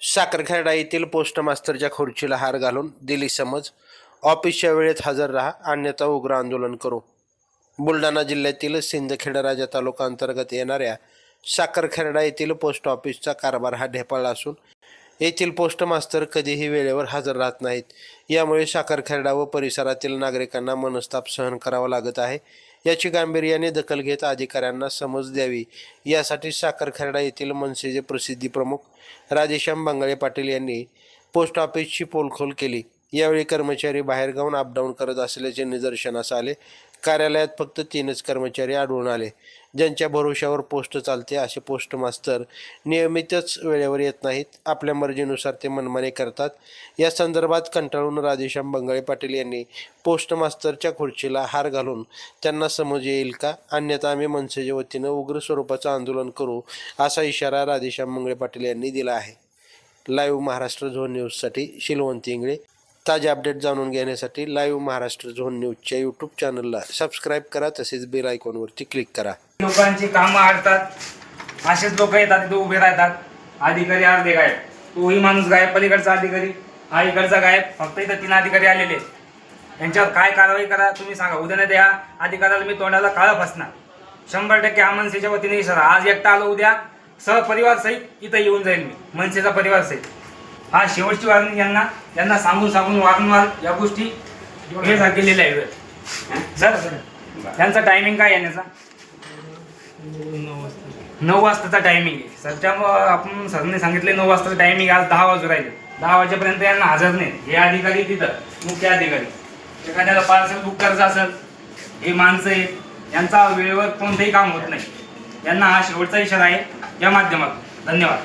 साखरखेडा येथील पोस्ट मास्तरच्या खुर्चीला हार घालून दिली समज ऑफिसच्या वेळेत हजर राहा अन्यथा उग्र आंदोलन करू. बुलढाणा जिल्ह्यातील सिंदखेडा राजा तालुका अंतर्गत येणाऱ्या साखरखेरडा येथील पोस्ट ऑफिसचा कारभार हा ढेपाळला असून येथील पोस्ट मास्तर कधीही वेळेवर हजर राहत नाहीत. यामुळे साखरखेरडा व परिसरातील नागरिकांना मनस्ताप सहन करावा लागत आहे. याची गांभीर्याने दखल घेत अधिकाऱ्यांना समज द्यावी. यासाठी साखरखेडा येथील मनसेचे प्रसिद्धी प्रमुख राधेश्याम बंगाळे पाटील यांनी पोस्ट ऑफिसची पोलखोल केली. यावेळी कर्मचारी बाहेर गाऊन अपडाऊन करत असल्याचे निदर्शनास आले. कार्यालयात फक्त तीनच कर्मचारी आढळून आले. ज्यांच्या भरोश्यावर पोस्ट चालते असे पोस्ट मास्तर नियमितच वेळेवर येत नाहीत. आपल्या मर्जीनुसार ते मनमानी करतात. या संदर्भात कंटाळून राधेश्याम बंगाळे पाटील यांनी पोस्ट मास्तरच्या खुर्चीला हार घालून त्यांना समज येईल का? अन्यथा आम्ही मनसेच्या वतीनं उग्र स्वरूपाचं आंदोलन करू असा इशारा राधेश्याम मंगळे पाटील यांनी दिला आहे. लाईव्ह महाराष्ट्र झोन न्यूजसाठी शिलवंती इंगळे. ताजे अपडेट जाणून घेण्यासाठी लाईव्ह महाराष्ट्र झोन न्यूजच्या यूट्यूब चॅनलला सबस्क्राईब करा तसेच बेल आयकॉनवरती क्लिक करा. लोकांची कामं अडतात असेच लोक येतात तिथे उभे राहतात. अधिकारी अर्धे गायब. तोही माणूस गायब पलीकडचा अधिकारी. हा इकडचा गायब. फक्त इथं तीन अधिकारी आलेले. आहेत. यांच्यावर काय कारवाई करा तुम्ही सांगा. उद्या नाही द्या अधिकाऱ्याला मी तोंडाला काळा फसणार. शंभर टक्के हा मनसेच्या वतीने इशारा. आज एकटा आलो उद्या सहपरिवार सहित इथं येऊन जाईल मी. मनसेचा परिवार सहित. हा शेवटची वारणी यांना. यांना सांगून सांगून वारंवार या गोष्टी हे झा- केलेल्या आहेत सर त्यांचा टायमिंग काय येण्याचा नऊ वाजताचा टायमिंग आहे. सर त्यामुळं आपण सरने सांगितले नऊ वाजताचं टायमिंग आज दहा वाजू राहिले. दहा वाजेपर्यंत यांना हजर नाही. हे अधिकारी तिथं मुख्य अधिकारी. एखाद्याला पार्सल बुक करायचं असेल हे माणसं आहेत यांचा वेळेवर कोणतंही काम होत नाही. यांना हा शेवटचा इशारा आहे या माध्यमातून. धन्यवाद.